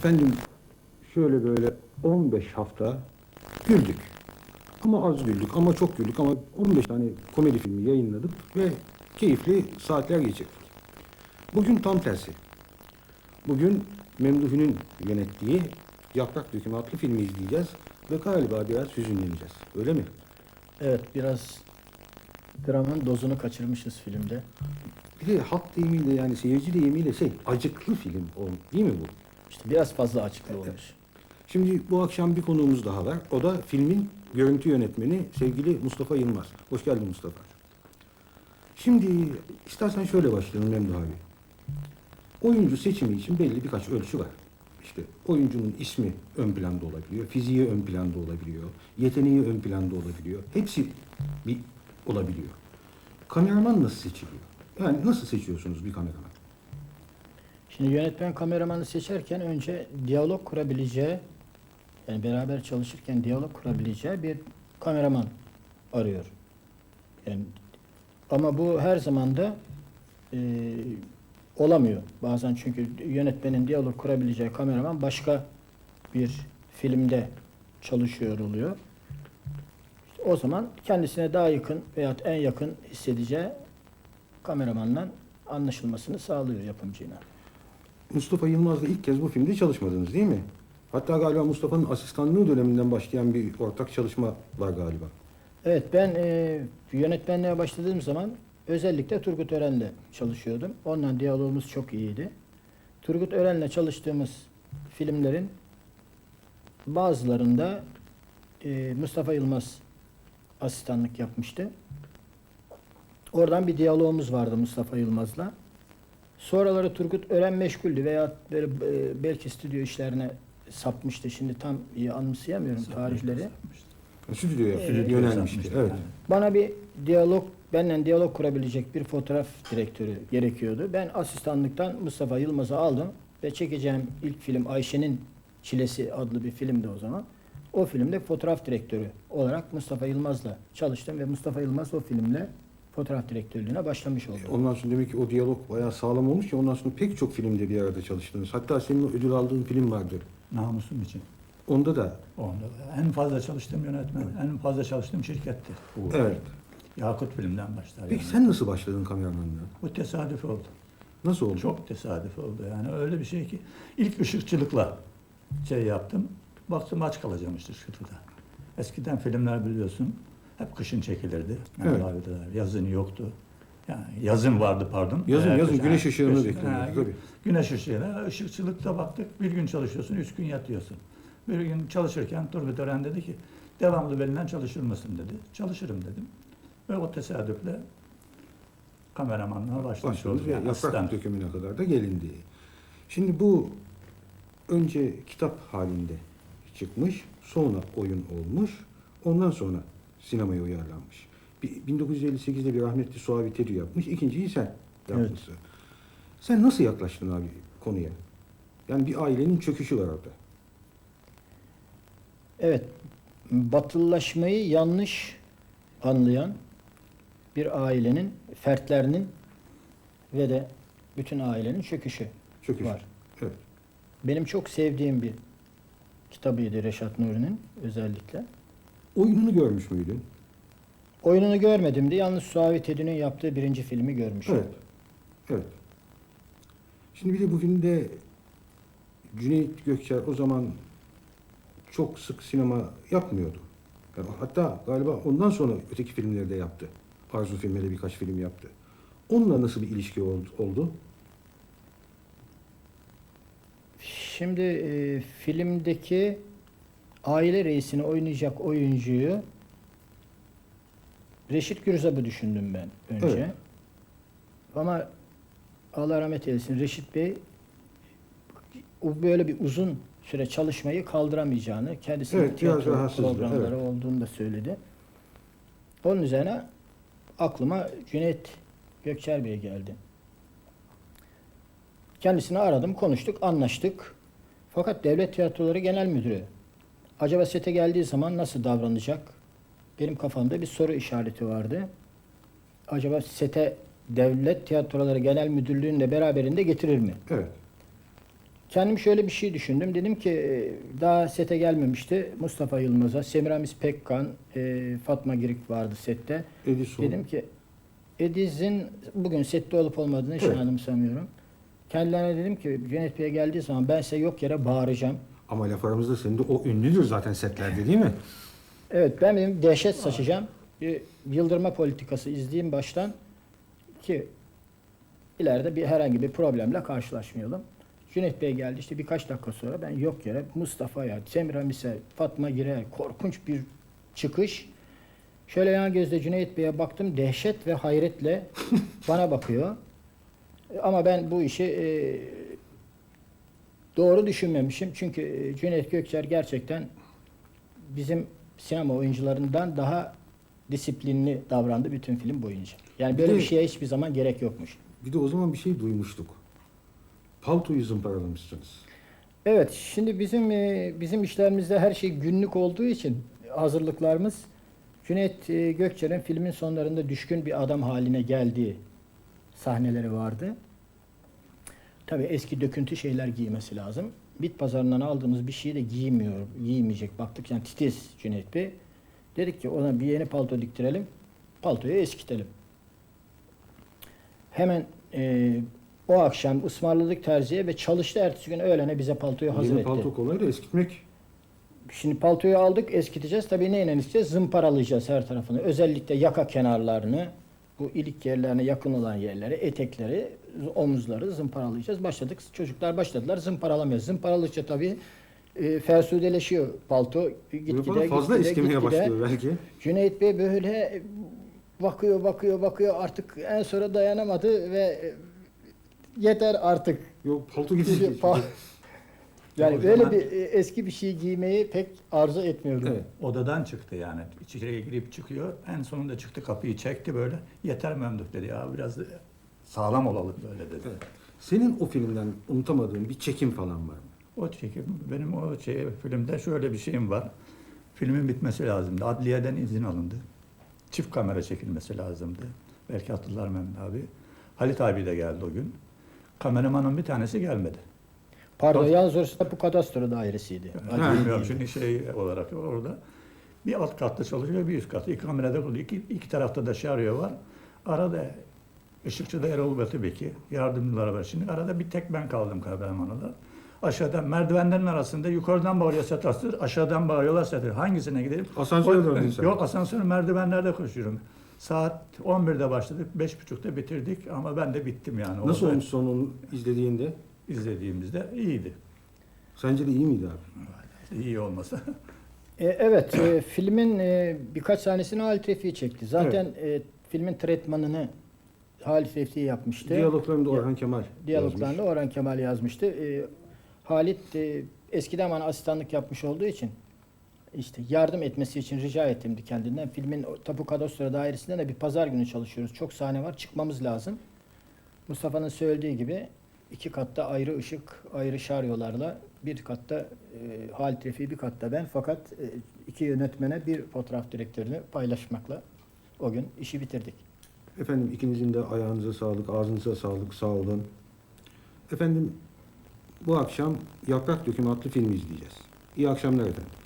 Efendim şöyle böyle 15 hafta güldük. Ama az güldük ama çok güldük ama 15 tane komedi filmi yayınladık ve keyifli saatler geçirdik. Bugün tam tersi. Bugün Memduhi'nin yönettiği Yaprak Dökümü adlı filmi izleyeceğiz ve galiba biraz hüzünleneceğiz. Öyle mi? Evet biraz dramın dozunu kaçırmışız filmde. Bir de halk deyimiyle yani seyirci deyimiyle şey acıklı film olmuş değil mi bu? İşte biraz fazla açıklı olmuş. Şimdi bu akşam bir konuğumuz daha var. O da filmin görüntü yönetmeni sevgili Mustafa Yılmaz. Hoş geldin Mustafa. Şimdi istersen şöyle başlayalım Memduh abi. Oyuncu seçimi için belli birkaç ölçü var. İşte oyuncunun ismi ön planda olabiliyor, fiziği ön planda olabiliyor, yeteneği ön planda olabiliyor. Hepsi bir olabiliyor. Kameraman nasıl seçiliyor? Yani nasıl seçiyorsunuz bir kameraman? Şimdi yönetmen kameramanı seçerken önce diyalog kurabileceği, yani beraber çalışırken diyalog kurabileceği bir kameraman arıyor. Yani ama bu her zaman da e, olamıyor. Bazen çünkü yönetmenin diyalog kurabileceği kameraman başka bir filmde çalışıyor oluyor. O zaman kendisine daha yakın veyahut en yakın hissedeceği kameramanla anlaşılmasını sağlıyor yapımcıyla. Mustafa Yılmaz'la ilk kez bu filmde çalışmadınız değil mi? Hatta galiba Mustafa'nın asistanlığı döneminden başlayan bir ortak çalışma var galiba. Evet ben e, yönetmenliğe başladığım zaman özellikle Turgut Ören'le çalışıyordum. Onunla diyalogumuz çok iyiydi. Turgut Ören'le çalıştığımız filmlerin bazılarında e, Mustafa Yılmaz asistanlık yapmıştı. Oradan bir diyalogumuz vardı Mustafa Yılmaz'la. Sonraları Turgut Ören meşguldü veya böyle, e, belki stüdyo işlerine sapmıştı. Şimdi tam iyi anımsayamıyorum tarihleri. Stüdyoya Evet. yönelmişti. Evet. Bana bir diyalog, benimle diyalog kurabilecek bir fotoğraf direktörü gerekiyordu. Ben asistanlıktan Mustafa Yılmaz'ı aldım ve çekeceğim ilk film Ayşe'nin Çilesi adlı bir filmdi o zaman. O filmde fotoğraf direktörü olarak Mustafa Yılmaz'la çalıştım ve Mustafa Yılmaz o filmle fotoğraf direktörlüğüne başlamış oldu. Ondan sonra demek ki o diyalog bayağı sağlam olmuş ki ondan sonra pek çok filmde bir arada çalıştınız. Hatta senin ödül aldığın film vardı. Namusum için. Onda da Onda da en fazla çalıştığım yönetmen, en fazla çalıştığım şirketti. Bu. evet. Yakut filmden başlar. Peki yani. sen nasıl başladın kameramanlığa? Bu tesadüf oldu. Nasıl oldu? Çok tesadüf oldu yani öyle bir şey ki ilk ışıkçılıkla şey yaptım. Baktım aç kalacağım ışıkçılıkta. Eskiden filmler biliyorsun hep kışın çekilirdi. Evet. Yazın yoktu. Yani yazın vardı pardon. Yazın, Ee, yazın kış- güneş ışığını ha, tabii. Güneş ışığıyla ışıkçılıkta baktık. Bir gün çalışıyorsun, üç gün yatıyorsun. Bir gün çalışırken Turgut Ören dedi ki devamlı belinden çalışır mısın dedi. Çalışırım dedim. Ve o tesadüfle kameramanlığa başlamış Başladınız oldum. ve Yani yaprak asistan. dökümüne kadar da gelindi. Şimdi bu önce kitap halinde çıkmış, sonra oyun olmuş, ondan sonra sinemaya uyarlanmış. Bir- 1958'de bir rahmetli Suavi Tedü yapmış, ikinciyi sen yapmışsın. Sen nasıl yaklaştın abi konuya? Yani bir ailenin çöküşü var orada. Evet, batılılaşmayı yanlış anlayan bir ailenin, fertlerinin ve de bütün ailenin çöküşü Çöküş. var. Evet. Benim çok sevdiğim bir kitabıydı Reşat Nuri'nin özellikle. Oyununu görmüş müydün? Oyununu görmedim de yalnız Suavi Tedü'nün yaptığı birinci filmi görmüşüm. Evet. Evet. Şimdi bir de bu filmde Cüneyt Gökçer o zaman çok sık sinema yapmıyordu. Yani hatta galiba ondan sonra öteki filmleri de yaptı. Arzu filmleri birkaç film yaptı. Onunla nasıl bir ilişki oldu? oldu? Şimdi e, filmdeki aile reisini oynayacak oyuncuyu Reşit Gürzap'ı düşündüm ben önce. Evet. Ama Allah rahmet eylesin Reşit Bey o böyle bir uzun süre çalışmayı kaldıramayacağını, kendisinin Evet, tiyatro programları evet. olduğunu da söyledi. Onun üzerine aklıma Cüneyt Gökçer Bey geldi. Kendisini aradım, konuştuk, anlaştık. Fakat Devlet Tiyatroları Genel Müdürü acaba sete geldiği zaman nasıl davranacak? Benim kafamda bir soru işareti vardı. Acaba sete Devlet Tiyatroları Genel Müdürlüğü'nün de beraberinde getirir mi? Evet. kendim şöyle bir şey düşündüm. Dedim ki e, daha sete gelmemişti Mustafa Yılmaz'a, Semiramis Pekkan, e, Fatma Girik vardı sette. Edison. Dedim ki Ediz'in bugün sette olup olmadığını hiç Evet. anımsamıyorum. Kendilerine dedim ki Cüneyt Bey'e geldiği zaman ben size yok yere bağıracağım. Ama laf aramızda senin de o ünlüdür zaten setlerde değil mi? Evet ben benim dehşet saçacağım. Bir yıldırma politikası izleyeyim baştan ki ileride bir herhangi bir problemle karşılaşmayalım. Cüneyt Bey geldi işte birkaç dakika sonra ben yok yere Mustafa'ya, Semiramis'e, Fatma Gir'e korkunç bir çıkış. Şöyle yan gözle Cüneyt Bey'e baktım dehşet ve hayretle bana bakıyor. Ama ben bu işi e, doğru düşünmemişim. Çünkü e, Cüneyt Gökçer gerçekten bizim sinema oyuncularından daha disiplinli davrandı bütün film boyunca. Yani böyle Bir bir şeye hiçbir zaman gerek yokmuş. Bir de o zaman bir şey duymuştuk. Paltoyu zımparalamışsınız. Evet, şimdi bizim e, bizim işlerimizde her şey günlük olduğu için hazırlıklarımız Cüneyt e, Gökçer'in filmin sonlarında düşkün bir adam haline geldiği sahneleri vardı. Tabii eski döküntü şeyler giymesi lazım. Bit pazarından aldığımız bir şeyi de giymiyor, giymeyecek. Baktık yani titiz Cüneyt Bey. Dedik ki ona bir yeni palto diktirelim. Paltoyu eskitelim. Hemen e, o akşam ısmarladık terziye ve çalıştı ertesi gün öğlene bize paltoyu hazır Yeni etti. palto kolay da eskitmek. Şimdi paltoyu aldık eskiteceğiz. Tabii neyle eskiteceğiz? Zımparalayacağız her tarafını. Özellikle yaka kenarlarını, bu ilik yerlerine yakın olan yerleri, etekleri, omuzları zımparalayacağız. Başladık. Çocuklar başladılar zımparalamaya. Zımparalıkça tabii e, fersudeleşiyor palto. Gitgide, fazla gitgide, eskimeye gitgide. başlıyor belki. Cüneyt Bey böyle bakıyor, bakıyor, bakıyor. Artık en sonra dayanamadı ve yeter artık Yok palto gidecek. Yani O böyle zaman- bir e, eski bir şey giymeyi pek arzu etmiyordum. Evet. Odadan çıktı yani. İçeriye girip çıkıyor. En sonunda çıktı kapıyı çekti böyle. Yeter Memduh dedi ya biraz da sağlam olalım böyle dedi. Evet. Senin o filmden unutamadığın bir çekim falan var mı? O çekim, benim o şey, filmde şöyle bir şeyim var. Filmin bitmesi lazımdı. Adliyeden izin alındı. Çift kamera çekilmesi lazımdı. Belki hatırlar Memduh abi. Halit abi de geldi o gün. Kameramanın bir tanesi gelmedi. Pardon Tabii. yalnız orası da bu kadastro dairesiydi. Bilmiyorum değildi. şimdi şey olarak orada. Bir alt katta çalışıyor, bir üst katta. İki kamerada kurulu. İki, iki tarafta da şaryo var. Arada ışıkçıda Erol Batı yardımcılar var. Şimdi arada bir tek ben kaldım kameramanla. Aşağıdan merdivenlerin arasında yukarıdan bağırıyor satastır, aşağıdan bağırıyorlar satır. Hangisine gidelim? Asansöre döndün sen. Yok asansör merdivenlerde koşuyorum. Saat 11'de başladık, 5.30'da bitirdik ama ben de bittim yani. Nasıl Orada olmuş son onu izlediğinde? İzlediğimizde iyiydi. Sence de iyi miydi abi? İyi olmasa. E, evet, e, filmin e, birkaç sahnesini Halit Refi çekti. Zaten e, filmin tretmanını Halit Refi yapmıştı. Diyaloglarında Orhan Kemal Diyaloglarında yazmış. Orhan Kemal yazmıştı. E, Halit e, eskiden bana asistanlık yapmış olduğu için işte yardım etmesi için rica ettimdi kendinden. Filmin Tapu Kadastro Dairesi'nde de bir pazar günü çalışıyoruz. Çok sahne var. Çıkmamız lazım. Mustafa'nın söylediği gibi iki katta ayrı ışık, ayrı şaryolarla bir katta e, Halit Refi, bir katta ben. Fakat e, iki yönetmene bir fotoğraf direktörünü paylaşmakla o gün işi bitirdik. Efendim ikinizin de ayağınıza sağlık, ağzınıza sağlık, sağ olun. Efendim bu akşam Yaprak Dökümü adlı filmi izleyeceğiz. İyi akşamlar efendim.